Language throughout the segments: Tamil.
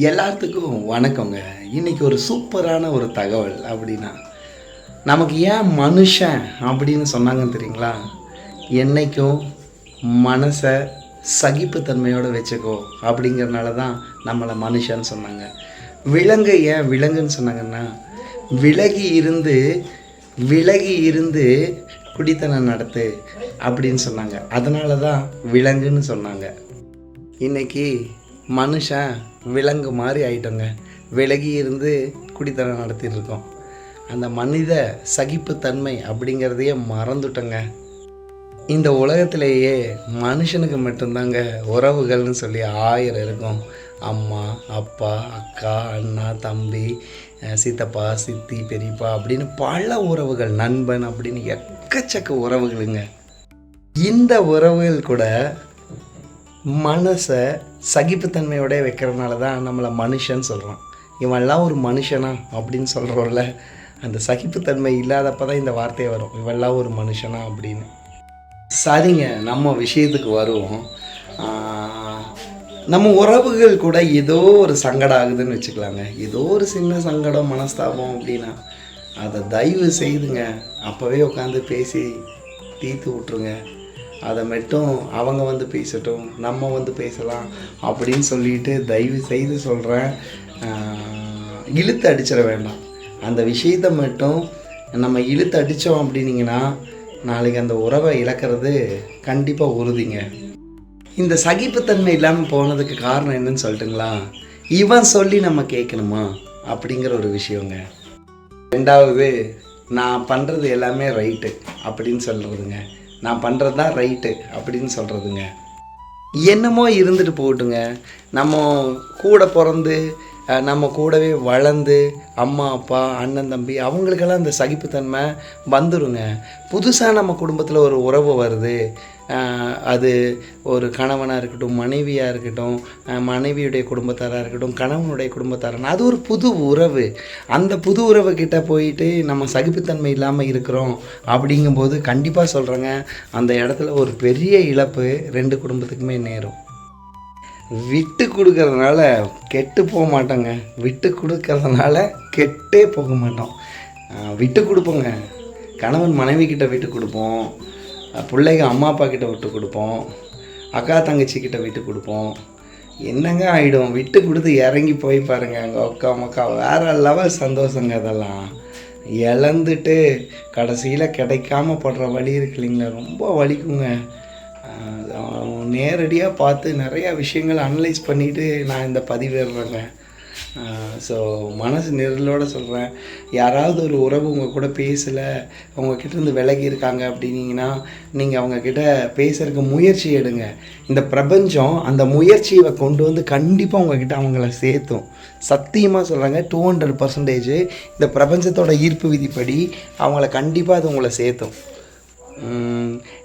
எல்லாத்துக்கும் வணக்கங்க. இன்றைக்கி ஒரு சூப்பரான ஒரு தகவல் அப்படின்னா நமக்கு ஏன் மனுஷன் அப்படின்னு சொன்னாங்கன்னு தெரியுங்களா? என்னைக்கும் மனசை சகிப்புத்தன்மையோடு வச்சுக்கோ அப்படிங்கிறனால தான் நம்மளை மனுஷன்னு சொன்னாங்க. விலங்கு ஏன் விலங்குன்னு சொன்னாங்கன்னா விலகி இருந்து விலகி இருந்து குடித்தனம் நடத்து அப்படின்னு சொன்னாங்க. அதனால தான் விலங்குன்னு சொன்னாங்க. இன்றைக்கி மனுஷன் விலங்கு மாதிரி ஆயிட்டோங்க. விலகி இருந்து குடித்தனம் நடத்திட்டு இருக்கோம் அந்த மனித சகிப்புத்தன்மை அப்படிங்கிறதையே மறந்துட்டோங்க. இந்த உலகத்திலேயே மனுஷனுக்கு மட்டும்தாங்க உறவுகள்னு சொல்லி ஆயிரம் இருக்கும். அம்மா அப்பா அக்கா அண்ணா தம்பி சித்தப்பா சித்தி பெரியப்பா அப்படின்னு பல உறவுகள் நண்பன் அப்படின்னு எக்கச்சக்க உறவுகளுங்க. இந்த உறவுகள் கூட மனசை சகிப்புத்தன்மையோட வைக்கிறதுனால தான் நம்மளை மனுஷன் சொல்கிறான் இவன்லாம் ஒரு மனுஷனா அப்படின்னு சொல்கிறோம்ல அந்த சகிப்புத்தன்மை இல்லாதப்ப தான் இந்த வார்த்தை வரும். இவெல்லாம் ஒரு மனுஷனா அப்படின்னு. சரிங்க நம்ம விஷயத்துக்கு வருவோம். நம்ம உறவுகள் கூட ஏதோ ஒரு சங்கடம் ஆகுதுன்னு வச்சுக்கலாங்க. ஏதோ ஒரு சின்ன சங்கடம் மனஸ்தாபம் அப்படின்னா அதை தயவு செய்துங்க. அப்போவே உட்காந்து பேசி தீர்த்து விட்ருங்க அதை மட்டும் அவங்க வந்து பேசட்டும் நம்ம வந்து பேசலாம் அப்படின்னு சொல்லிட்டு தயவு செய்து சொல்கிறேன் இழுத்து அடிச்சிட வேண்டாம். அந்த விஷயத்தை மட்டும் நம்ம இழுத்து அடித்தோம் அப்படின்னீங்கன்னா நாளைக்கு அந்த உறவை இழக்கிறது கண்டிப்பாக உறுதிங்க. இந்த சகிப்புத்தன்மை இல்லாமல் போனதுக்கு காரணம் என்னன்னு சொல்லட்டுங்களா? இவன் சொல்லி நம்ம கேட்கணுமா? அப்படிங்கிற ஒரு விஷயங்க. ரெண்டாவது நான் பண்ணுறது எல்லாமே ரைட்டு அப்படின்னு சொல்கிறதுங்க நான் பண்ணுறது தான் ரைட்டு அப்படின்னு சொல்கிறதுங்க என்னமோ இருந்துட்டு போகட்டுங்க நம்ம கூட பிறந்து நம்ம கூடவே வளர்ந்து அம்மா அப்பா அண்ணன் தம்பி அவங்களுக்கெல்லாம் அந்த சகிப்புத்தன்மை வந்துருங்க. புதுசாக நம்ம குடும்பத்தில் ஒரு உறவு வருது. அது ஒரு கணவனாக இருக்கட்டும் மனைவியாக இருக்கட்டும் மனைவியுடைய குடும்பத்தாராக இருக்கட்டும் கணவனுடைய குடும்பத்தாரன் அது ஒரு புது உறவு. அந்த புது உறவு கிட்டே போயிட்டு நம்ம சகிப்புத்தன்மை இல்லாமல் இருக்கிறோம் அப்படிங்கும்போது கண்டிப்பாக சொல்கிறேங்க அந்த இடத்துல ஒரு பெரிய இழப்பு ரெண்டு குடும்பத்துக்குமே நேரும். விட்டு கொடுக்கறதுனால கெட்டு போக மாட்டோங்க. விட்டு கொடுக்கறதுனால கெட்டே போக மாட்டோம். விட்டு கொடுப்போங்க. கணவன் மனைவி கிட்ட விட்டு கொடுப்போம். பிள்ளைங்க அம்மா அப்பா கிட்ட விட்டு கொடுப்போம். அக்கா தங்கச்சி கிட்ட விட்டு கொடுப்போம். என்னங்க ஆகிடும் விட்டு கொடுத்து இறங்கி போய் பாருங்க. அங்கே அக்கா மக்கா வேற லெவல் சந்தோஷங்க அதெல்லாம். இழந்துட்டு கடைசியில் கிடைக்காம படுற வழி இருக்கு இல்லைங்களா? ரொம்ப வலிக்குங்க. நேரடியாக பார்த்து நிறையா விஷயங்கள் அனலைஸ் பண்ணிவிட்டு நான் இந்த பதிவேறுறேங்க ஸோ மனசு நிரலோடு சொல்கிறேன் யாராவது ஒரு உறவு உங்கள் கூட பேசலை அவங்கக்கிட்ட இருந்து விலகி இருக்காங்க அப்படின்னீங்கன்னா நீங்கள் அவங்கக்கிட்ட பேசுகிறதுக்கு முயற்சி எடுங்க. இந்த பிரபஞ்சம் அந்த முயற்சியை கொண்டு வந்து கண்டிப்பாக உங்ககிட்ட அவங்கள சேர்த்தும். சத்தியமாக சொல்கிறாங்க டூ ஹண்ட்ரட் பர்சன்டேஜ் இந்த பிரபஞ்சத்தோட ஈர்ப்பு விதிப்படி அவங்கள கண்டிப்பாக அது உங்களை சேர்த்தும்.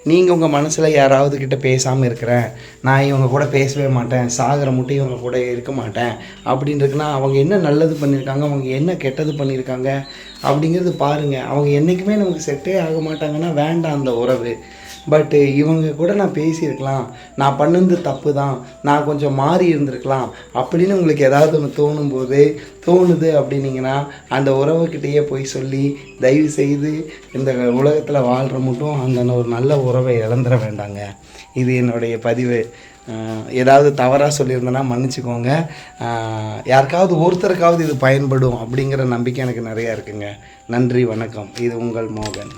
நீங்கள் உங்கள் மனசில் யாராவது கிட்ட பேசாமல் இருக்கிறேன் நான் இவங்க கூட பேசவே மாட்டேன் சாகிற மட்டும் இவங்க கூட இருக்க மாட்டேன் அப்படின்றதுக்குன்னா அவங்க என்ன நல்லது பண்ணியிருக்காங்க அவங்க என்ன கெட்டது பண்ணியிருக்காங்க அப்படிங்கிறது பாருங்கள் அவங்க என்றைக்குமே நமக்கு செட்டே ஆக மாட்டாங்கன்னா வேண்டாம் அந்த உறவு. பட்டு இவங்க கூட நான் பேசியிருக்கலாம். நான் பண்ணது தப்பு தான் நான் கொஞ்சம் மாறி இருந்திருக்கலாம். அப்படின்னு உங்களுக்கு ஏதாவது ஒன்று தோணும் போது தோணுது அப்படின்னீங்கன்னா அந்த உறவுக்கிட்டேயே போய் சொல்லி தயவு செய்து இந்த உலகத்தில் வாழ்கிற மட்டும் அந்த ஒரு நல்ல உறவை இழந்துட வேண்டாங்க. இது என்னுடைய பதிவு. ஏதாவது தவறாக சொல்லியிருந்தேன்னா மன்னிச்சுக்கோங்க. யாருக்காவது ஒருத்தருக்காவது இது பயன்படும் அப்படிங்கிற நம்பிக்கை எனக்கு நிறையா இருக்குங்க. நன்றி வணக்கம். இது உங்கள் மோகன்.